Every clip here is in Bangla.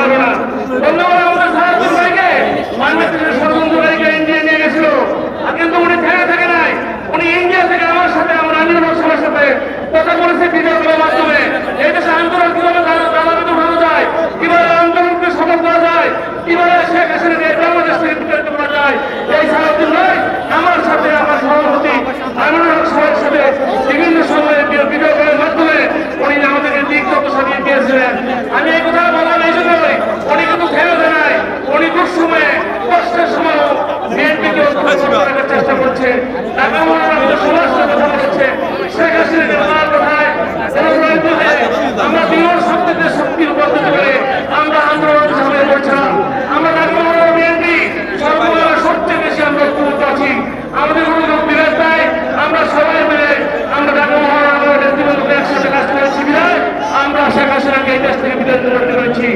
পারবে না। ধন্যবাদ। বলেছে ঢাকা মহানগর সমাজ কথা বলেছে। শেখ হাসিনা কথায় আমরা বিরল শব্দদের শক্তি রূপান্তরিত করে আমরা আন্দোলন সামনে করছিলাম। আমরা ঢাকা মহানগর বিএনপি সর্বদা সবচেয়ে বেশি আমরা ঐক্যবদ্ধ আছি। আমাদের কোনো লোক বিরাজ নাই। আমরা সবাই মিলে আমরা ঢাকা মহানগর নেতৃবৃন্দকে একসাথে কাজ শেখ হাসিনাকে এই দেশ থেকে বিদায় করতে পেরেছি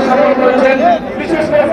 সম্মান করেছেন বিশেষ করে